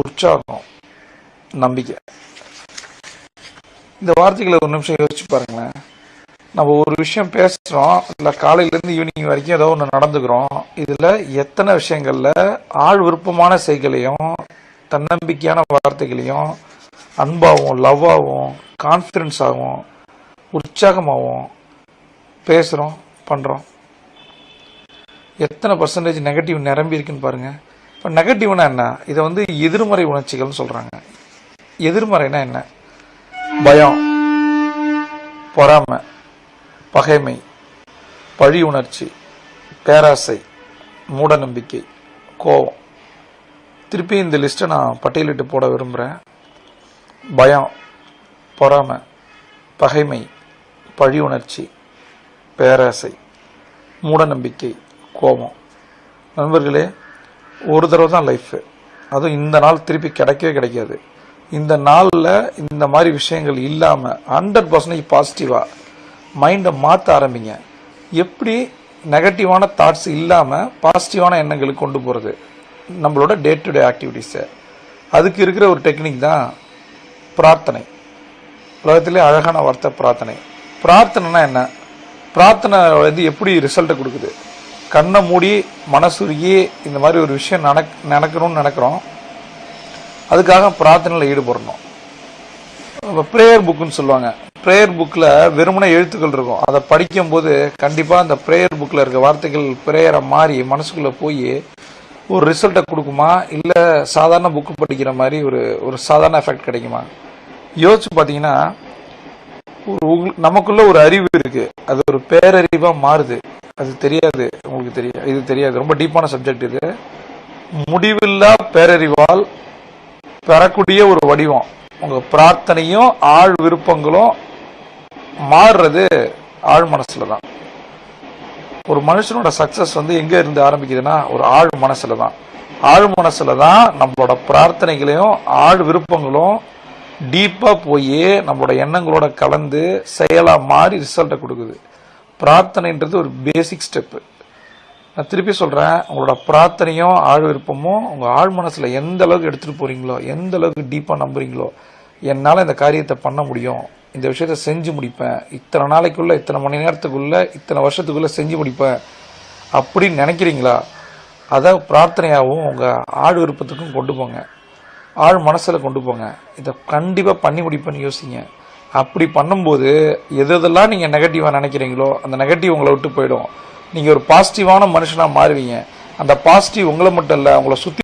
உற்சாகம் நம்பிக்கை. இந்த வார்த்தைகளை ஒரு நிமிஷம் யோசிச்சு பாருங்களேன். நம்ம ஒரு விஷயம் பேசுகிறோம் இல்லை காலையிலேருந்து ஈவினிங் வரைக்கும் ஏதோ ஒன்று நடந்துக்கிறோம். இதில் எத்தனை விஷயங்களில் ஆள் விருப்பமான செய்களையும் தன்னம்பிக்கையான வார்த்தைகளையும் அன்பாகவும் லவ்வாகவும் கான்ஃபிடென்ஸாகவும் உற்சாகமாகவும் பேசுகிறோம் பண்ணுறோம் எத்தனை பர்சன்டேஜ் நெகட்டிவ் நிரம்பி இருக்குன்னு பாருங்கள் இப்போ நெகட்டிவ்னா என்ன? இதை வந்து எதிர்மறை உணர்ச்சிகள்னு சொல்கிறாங்க எதிர்மறைனா என்ன? பயம் பொறாமை பகைமை பழி உணர்ச்சி பேராசை மூடநம்பிக்கை கோபம். திருப்பி இந்த லிஸ்ட்டை நான் பட்டியலிட்டு போட விரும்புகிறேன் பயம் பொறாமை பகைமை பழி உணர்ச்சி பேராசை மூடநம்பிக்கை கோபம். நண்பர்களே ஒரு தடவை தான் லைஃபு அதுவும் இந்த நாள் திருப்பி கிடைக்கவே கிடைக்காது. இந்த நாளில் இந்த மாதிரி விஷயங்கள் இல்லாமல் ஹண்ட்ரட் பர்சன்டேஜ் பாசிட்டிவாக மைண்டை மாற்ற ஆரம்பிங்க. எப்படி நெகட்டிவான தாட்ஸ் இல்லாமல் பாசிட்டிவான எண்ணங்களுக்கு கொண்டு போகிறது நம்மளோட டே டு டே ஆக்டிவிட்டீஸை அதுக்கு இருக்கிற ஒரு டெக்னிக் தான் பிரார்த்தனை. உலகத்திலே அழகான வார்த்தை பிரார்த்தனை. பிரார்த்தனைனா என்ன? பிரார்த்தனை வந்து எப்படி ரிசல்ட்டை கொடுக்குது? கண்ணை மூடி மனசுருகி இந்த மாதிரி ஒரு விஷயம் நடக் நடக்கணும்னு நினைக்கிறோம். அதுக்காக பிரார்த்தனையில் ஈடுபடணும். இப்போ ப்ரேயர் புக்குன்னு சொல்லுவாங்க. ப்ரேயர் புக்கில் வெறுமனே எழுத்துக்கள் இருக்கும். அதை படிக்கும்போது கண்டிப்பாக அந்த ப்ரேயர் புக்கில் இருக்க வார்த்தைகள் ப்ரேயரை மாறி மனசுக்குள்ளே போய் ஒரு ரிசல்ட்டை கொடுக்குமா? இல்லை சாதாரண புக்கு படிக்கிற மாதிரி ஒரு ஒரு சாதாரண எஃபெக்ட் கிடைக்குமா? யோசிச்சு பார்த்தீங்கன்னா ஒரு உங்க- நமக்குள்ள ஒரு அறிவு இருக்குது அது ஒரு பேரறிவாக மாறுது. அது தெரியாது உங்களுக்கு தெரியும் இது தெரியாது. ரொம்ப டீப்பான சப்ஜெக்ட் இது. முடிவில்லா பேரறிவால் பெறக்கூடிய ஒரு வடிவம். உங்கள் பிரார்த்தனையும் ஆழ் விருப்பங்களும் மாறுறது ஆழ் மனசில் தான். ஒரு மனுஷனோட சக்ஸஸ் வந்து எங்கே இருந்து ஆரம்பிக்குதுன்னா ஒரு ஆழ் மனசில் தான். ஆழ் மனசில் தான் நம்மளோட பிரார்த்தனைகளையும் ஆழ் விருப்பங்களும் டீப்பாக போய் நம்மளோட எண்ணங்களோட கலந்து செயலாக மாறி ரிசல்ட்டை கொடுக்குது. பிரார்த்தனைன்றது ஒரு பேசிக் ஸ்டெப்பு நான் திருப்பி சொல்கிறேன் உங்களோட பிரார்த்தனையும் ஆழ் விருப்பமும் உங்கள் ஆழ் மனசில் எந்த அளவுக்கு எடுத்துகிட்டு போகிறீங்களோ எந்த அளவுக்கு டீப்பாக நம்புறீங்களோ என்னால் இந்த காரியத்தை பண்ண முடியும். இந்த விஷயத்த செஞ்சு முடிப்பேன். இத்தனை நாளைக்குள்ளே இத்தனை மணி நேரத்துக்குள்ளே இத்தனை வருஷத்துக்குள்ளே செஞ்சு முடிப்பேன். அப்படின்னு நினைக்கிறீங்களா? அதை பிரார்த்தனையாகவும் உங்கள் ஆழ் விருப்பத்துக்கும் கொண்டு போங்க. ஆழ் மனசில் கொண்டு போங்க. இதை கண்டிப்பாக பண்ணி முடிப்பேன்னு யோசிங்க. அப்படி பண்ணும்போது எது எதெல்லாம் நீங்க நெகட்டிவா நினைக்கிறீங்களோ அந்த நெகட்டிவ் உங்களை விட்டு போயிடும். நீங்க ஒரு பாசிட்டிவான மனுஷனாக மாறுவீங்க. அந்த பாசிட்டிவ் உங்களை மட்டும் இல்லை உங்களை சுற்றி